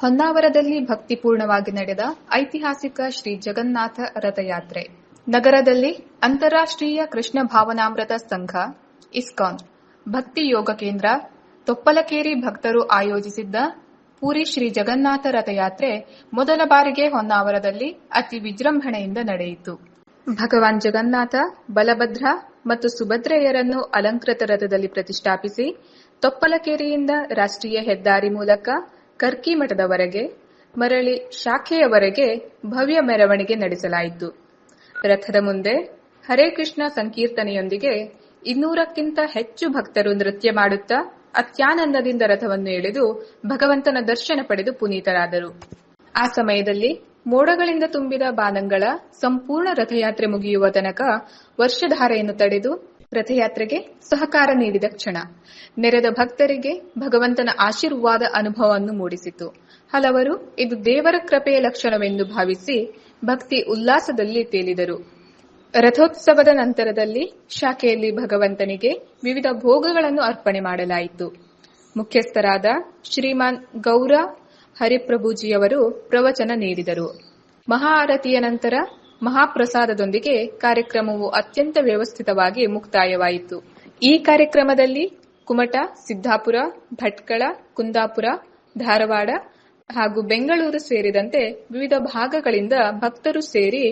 ಹೊನ್ನಾವರದಲ್ಲಿ ಭಕ್ತಿಪೂರ್ಣವಾಗಿ ನಡೆದ ಐತಿಹಾಸಿಕ ಶ್ರೀ ಜಗನ್ನಾಥ ರಥಯಾತ್ರೆ. ನಗರದಲ್ಲಿ ಅಂತಾರಾಷ್ಟ್ರೀಯ ಕೃಷ್ಣ ಭಾವನಾಮೃತ ಸಂಘ, ಇಸ್ಕಾನ್. ಭಕ್ತಿ ಯೋಗ ಕೇಂದ್ರ, ತೊಪ್ಪಲಕೇರಿ ಭಕ್ತರು ಆಯೋಜಿಸಿದ್ದ ಪೂರಿ ಶ್ರೀ ಜಗನ್ನಾಥ ರಥಯಾತ್ರೆ ಮೊದಲ ಬಾರಿಗೆ ಹೊನ್ನಾವರದಲ್ಲಿ ಅತಿ ವಿಜೃಂಭಣೆಯಿಂದ ನಡೆಯಿತು. ಭಗವಾನ್ ಜಗನ್ನಾಥ, ಬಲಭದ್ರ ಮತ್ತು ಸುಭದ್ರೆಯರನ್ನು ಅಲಂಕೃತ ರಥದಲ್ಲಿ ಪ್ರತಿಷ್ಠಾಪಿಸಿ, ತೊಪ್ಪಲಕೇರಿಯಿಂದ ರಾಷ್ಟ್ರೀಯ ಹೆದ್ದಾರಿ ಮೂಲಕ ಕರ್ಕಿ ಮಠದವರೆಗೆ ಮರಳಿ ಶಾಖೆಯವರೆಗೆ ಭವ್ಯ ಮೆರವಣಿಗೆ ನಡೆಸಲಾಯಿತು. ರಥದ ಮುಂದೆ ಹರೇ ಕೃಷ್ಣ ಸಂಕೀರ್ತನೆಯೊಂದಿಗೆ ಇನ್ನೂರಕ್ಕಿಂತ ಹೆಚ್ಚು ಭಕ್ತರು ನೃತ್ಯ ಮಾಡುತ್ತಾ ಅತ್ಯಾನಂದದಿಂದ ರಥವನ್ನು ಎಳೆದು ಭಗವಂತನ ದರ್ಶನ ಪಡೆದು ಪುನೀತರಾದರು. ಆ ಸಮಯದಲ್ಲಿ ಮೋಡಗಳಿಂದ ತುಂಬಿದ ಬಾನಂಗಳ ಸಂಪೂರ್ಣ ರಥಯಾತ್ರೆ ಮುಗಿಯುವ ತನಕ ವರ್ಷಧಾರೆಯನ್ನು ತಡೆದು ರಥಯಾತ್ರೆಗೆ ಸಹಕಾರ ನೀಡಿದ ಕ್ಷಣ. ನೆರೆದ ಭಕ್ತರಿಗೆ ಭಗವಂತನ ಆಶೀರ್ವಾದ ಅನುಭವವನ್ನು ಮೂಡಿಸಿತು. ಹಲವರು, ಇದು ದೇವರ ಕೃಪೆಯ ಲಕ್ಷಣವೆಂದು ಭಾವಿಸಿ ಭಕ್ತಿ ಉಲ್ಲಾಸದಲ್ಲಿ ತೇಲಿದರು. ರಥೋತ್ಸವದ ನಂತರದಲ್ಲಿ ಶಾಖೆಯಲ್ಲಿ ಭಗವಂತನಿಗೆ ವಿವಿಧ ಭೋಗಗಳನ್ನು ಅರ್ಪಣೆ ಮಾಡಲಾಯಿತು. ಮುಖ್ಯಸ್ಥರಾದ ಶ್ರೀಮಾನ್ ಗೌರ ಹರಿಪ್ರಭುಜಿಯವರು ಪ್ರವಚನ ನೀಡಿದರು. ಮಹಾರತಿಯ ನಂತರ ಮಹಾಪ್ರಸಾದದೊಂದಿಗೆ ಕಾರ್ಯಕ್ರಮವು ಅತ್ಯಂತ ವ್ಯವಸ್ಥಿತವಾಗಿ ಮುಕ್ತಾಯವಾಯಿತು. ಈ ಕಾರ್ಯಕ್ರಮದಲ್ಲಿ ಕುಮಟ, ಸಿದ್ದಾಪುರ, ಭಟ್ಕಳ, ಕುಂದಾಪುರ, ಧಾರವಾಡ ಹಾಗೂ ಬೆಂಗಳೂರು ಸೇರಿದಂತೆ ವಿವಿಧ ಭಾಗಗಳಿಂದ ಭಕ್ತರು ಸೇರಿ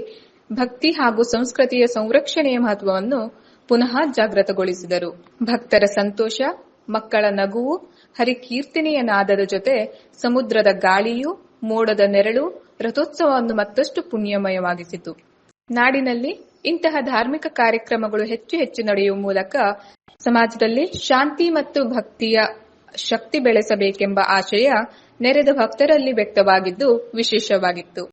ಭಕ್ತಿ ಹಾಗೂ ಸಂಸ್ಕೃತಿಯ ಸಂರಕ್ಷಣೆಯ ಮಹತ್ವವನ್ನು ಪುನಃ ಜಾಗೃತಗೊಳಿಸಿದರು. ಭಕ್ತರ ಸಂತೋಷ, ಮಕ್ಕಳ ನಗುವು ಹರಿಕೀರ್ತನೆಯ ನಾದದ ಜೊತೆ ಸಮುದ್ರದ ಗಾಳಿಯು ಮೋಡದ ನೆರಳು ರಥೋತ್ಸವವನ್ನು ಮತ್ತಷ್ಟು ಪುಣ್ಯಮಯವಾಗಿಸಿತು. ನಾಡಿನಲ್ಲಿ ಇಂತಹ ಧಾರ್ಮಿಕ ಕಾರ್ಯಕ್ರಮಗಳು ಹೆಚ್ಚು ಹೆಚ್ಚು ನಡೆಯುವ ಮೂಲಕ ಸಮಾಜದಲ್ಲಿ ಶಾಂತಿ ಮತ್ತು ಭಕ್ತಿಯ ಶಕ್ತಿ ಬೆಳೆಸಬೇಕೆಂಬ ಆಶಯ ನೆರೆದ ಭಕ್ತರಲ್ಲಿ ವ್ಯಕ್ತವಾಗಿದ್ದು ವಿಶೇಷವಾಗಿತ್ತು.